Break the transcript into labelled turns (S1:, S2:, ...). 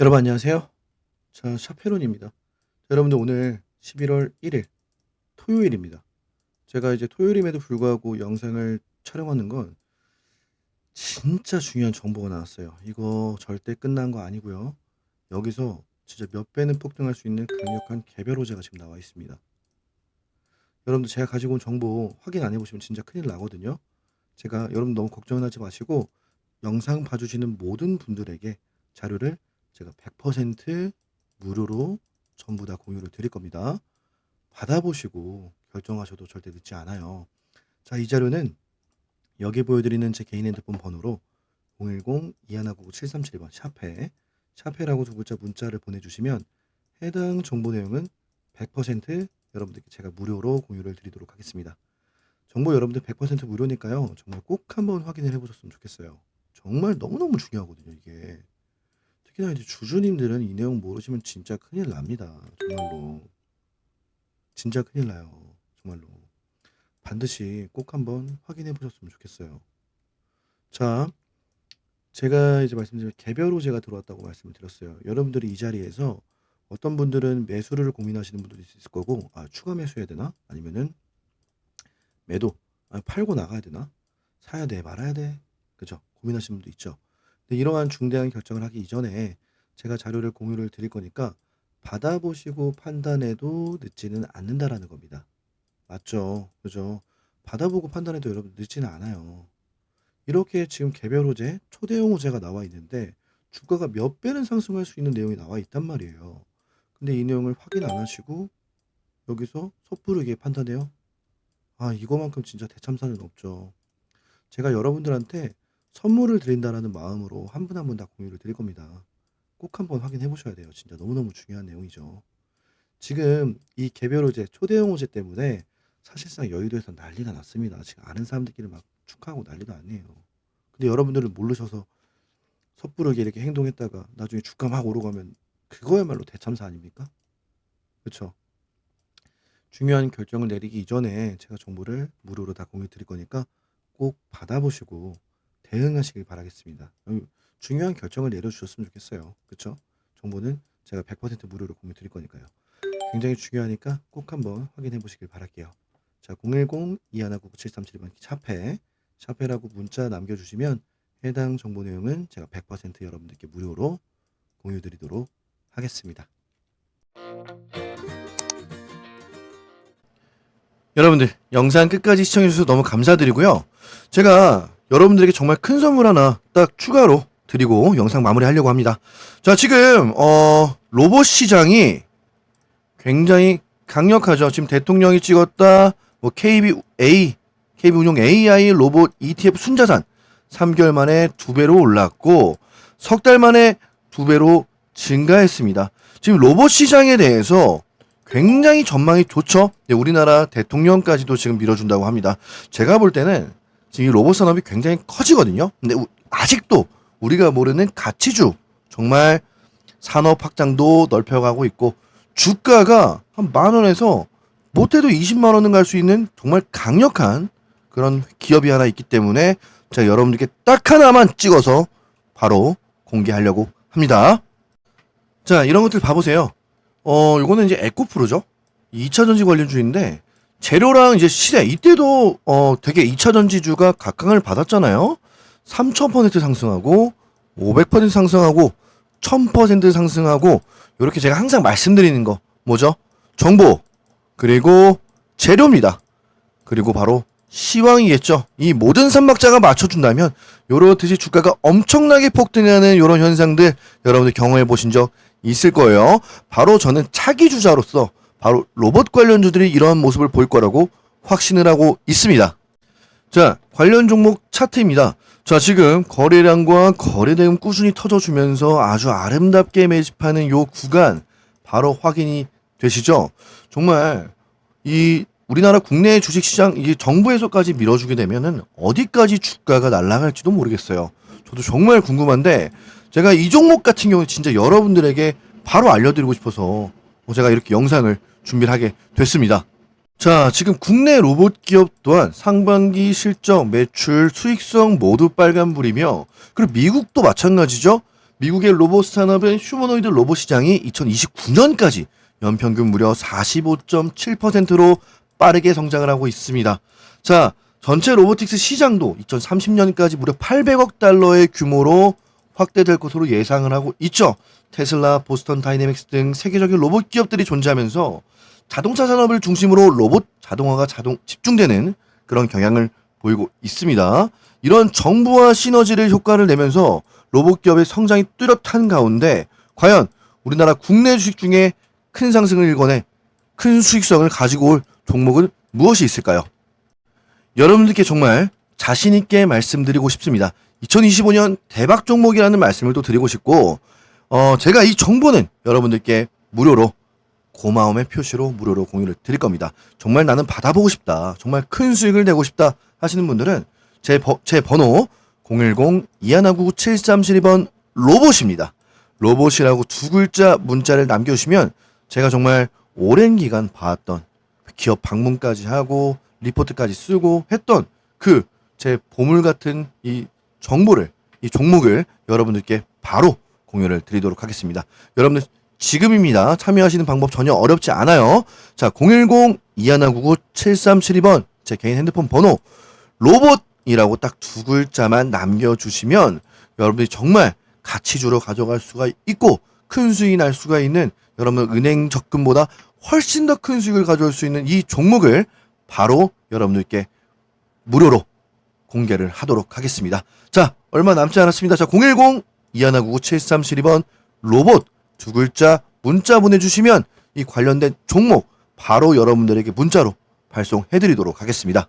S1: 여러분 안녕하세요. 자, 샤페론입니다. 여러분들 오늘 11월 1일 토요일입니다. 제가 이제 토요일임에도 불구하고 영상을 촬영하는 건 진짜 중요한 정보가 나왔어요. 이거 절대 끝난 거 아니고요. 여기서 진짜 몇 배는 폭등할 수 있는 강력한 개별 호재가 지금 나와 있습니다. 여러분들 제가 가지고 온 정보 확인 안 해보시면 진짜 큰일 나거든요. 제가 여러분 너무 걱정은 하지 마시고 영상 봐주시는 모든 분들에게 자료를 제가 100% 무료로 전부 다 공유를 드릴 겁니다. 받아보시고 결정하셔도 절대 늦지 않아요. 자, 이 자료는 여기 보여드리는 제 개인 핸드폰 번호로 010-2199-7372번 샤페 샤페라고 두 글자 문자를 보내주시면 해당 정보 내용은 100% 여러분들께 제가 무료로 공유를 드리도록 하겠습니다. 정보 여러분들 100% 무료니까요. 정말 꼭 한번 확인을 해보셨으면 좋겠어요. 정말 너무너무 중요하거든요, 이게. 특히나 이제 주주님들은 이 내용 모르시면 진짜 큰일 납니다. 정말로. 진짜 큰일 나요. 정말로. 반드시 꼭 한번 확인해 보셨으면 좋겠어요. 자, 제가 이제 말씀드린 개별 호재가 들어왔다고 말씀을 드렸어요. 여러분들이 이 자리에서 어떤 분들은 매수를 고민하시는 분들도 있을 거고, 아, 추가 매수해야 되나? 아니면은 매도, 아, 팔고 나가야 되나? 사야 돼, 말아야 돼? 그죠? 고민하시는 분도 있죠. 근데 이러한 중대한 결정을 하기 이전에 제가 자료를 공유를 드릴 거니까 받아보시고 판단해도 늦지는 않는다라는 겁니다. 맞죠? 그죠? 받아보고 판단해도 여러분 늦지는 않아요. 이렇게 지금 개별 호재, 초대형 호재가 나와 있는데 주가가 몇 배는 상승할 수 있는 내용이 나와 있단 말이에요. 근데 이 내용을 확인 안 하시고 여기서 섣부르게 판단해요? 아, 이거만큼 진짜 대참사는 없죠. 제가 여러분들한테 선물을 드린다라는 마음으로 한 분 한 분 다 공유를 드릴 겁니다. 꼭 한번 확인해 보셔야 돼요. 진짜 너무너무 중요한 내용이죠. 지금 이 개별 호재, 초대형 호재 때문에 사실상 여의도에서 난리가 났습니다. 지금 아는 사람들끼리 막 축하하고 난리도 아니에요. 근데 여러분들은 모르셔서 섣부르게 이렇게 행동했다가 나중에 주가 막 오르가면 그거야말로 대참사 아닙니까? 그렇죠? 중요한 결정을 내리기 이전에 제가 정보를 무료로 다 공유 드릴 거니까 꼭 받아보시고 대응하시길 바라겠습니다. 음, 중요한 결정을 내려주셨으면 좋겠어요. 그렇죠? 정보는 제가 100% 무료로 공유 드릴 거니까요. 굉장히 중요하니까 꼭 한번 확인해 보시길 바랄게요. 자, 010-2199-7372번 샤페 샤페라고 문자 남겨주시면 해당 정보 내용은 제가 100% 여러분들께 무료로 공유 드리도록 하겠습니다. 여러분들 영상 끝까지 시청해 주셔서 너무 감사드리고요. 제가 여러분들에게 정말 큰 선물 하나 딱 추가로 드리고 영상 마무리하려고 합니다. 자, 지금 어 로봇 시장이 굉장히 강력하죠. 지금 대통령이 찍었다 뭐 KBA KB 운용 AI 로봇 ETF 순자산 3개월 만에 두 배로 올랐고 석 달 만에 두 배로 증가했습니다. 지금 로봇 시장에 대해서 굉장히 전망이 좋죠. 네, 우리나라 대통령까지도 지금 밀어준다고 합니다. 제가 볼 때는 지금 이 로봇 산업이 굉장히 커지거든요. 근데 우- 아직도 우리가 모르는 가치주 정말 산업 확장도 넓혀가고 있고 주가가 한 만 원에서 못해도 20만 원은 갈 수 있는 정말 강력한 그런 기업이 하나 있기 때문에 제가 여러분들께 딱 하나만 찍어서 바로 공개하려고 합니다. 자, 이런 것들 봐보세요. 어, 요거는 이제 에코프로죠. 2차 전지 관련 주인데 재료랑 이제 시세 이때도 어 되게 2차 전지주가 각광을 받았잖아요. 3000% 상승하고 500% 상승하고 1000% 상승하고 이렇게 제가 항상 말씀드리는 거 뭐죠? 정보 그리고 재료입니다. 그리고 바로 시황이겠죠. 이 모든 삼박자가 맞춰준다면 요렇듯이 주가가 엄청나게 폭등하는 이런 현상들 여러분들 경험해 보신 적 있을 거예요. 바로 저는 차기 주자로서 바로 로봇 관련주들이 이러한 모습을 보일 거라고 확신을 하고 있습니다. 자, 관련 종목 차트입니다. 자, 지금 거래량과 거래 대금 꾸준히 터져주면서 아주 아름답게 매집하는 요 구간 바로 확인이 되시죠? 정말 이 우리나라 국내 주식시장 이게 정부에서까지 밀어주게 되면은 어디까지 주가가 날아갈지도 모르겠어요. 저도 정말 궁금한데 제가 이 종목 같은 경우 진짜 여러분들에게 바로 알려드리고 싶어서 어, 제가 이렇게 영상을 준비를 하게 됐습니다. 자, 지금 국내 로봇 기업 또한 상반기 실적, 매출, 수익성 모두 빨간불이며 그리고 미국도 마찬가지죠. 미국의 로봇 산업은 휴머노이드 로봇 시장이 2029년까지 연평균 무려 45.7%로 빠르게 성장을 하고 있습니다. 자, 전체 로보틱스 시장도 2030년까지 무려 800억 달러의 규모로 확대될 것으로 예상을 하고 있죠. 테슬라, 보스턴 다이내믹스 등 세계적인 로봇 기업들이 존재하면서 자동차 산업을 중심으로 로봇 자동화가 자동 집중되는 그런 경향을 보이고 있습니다. 이런 정부와 시너지를 효과를 내면서 로봇 기업의 성장이 뚜렷한 가운데 과연 우리나라 국내 주식 중에 큰 상승을 일궈내 큰 수익성을 가지고 올 종목은 무엇이 있을까요? 여러분들께 정말 자신 있게 말씀드리고 싶습니다. 2025년 대박 종목이라는 말씀을 또 드리고 싶고 어 제가 이 정보는 여러분들께 무료로 고마움의 표시로 무료로 공유를 드릴 겁니다. 정말 나는 받아보고 싶다. 정말 큰 수익을 내고 싶다 하시는 분들은 제, 버, 제 번호 010-2199-7372번 로봇입니다. 로봇이라고 두 글자 문자를 남겨주시면 제가 정말 오랜 기간 봐왔던 기업 방문까지 하고 리포트까지 쓰고 했던 그 제 보물 같은 이 정보를 이 종목을 여러분들께 바로 공유를 드리도록 하겠습니다. 여러분들 지금입니다. 참여하시는 방법 전혀 어렵지 않아요. 자, 010-2199-7372번 제 개인 핸드폰 번호 로봇이라고 딱 두 글자만 남겨주시면 여러분들이 정말 가치주로 가져갈 수가 있고 큰 수익이 날 수가 있는 여러분 은행 적금보다 훨씬 더 큰 수익을 가져올 수 있는 이 종목을 바로 여러분들께 무료로 공개를 하도록 하겠습니다. 자, 얼마 남지 않았습니다. 자, 010-2199-7372번 로봇 두 글자 문자 보내주시면 이 관련된 종목 바로 여러분들에게 문자로 발송해드리도록 하겠습니다.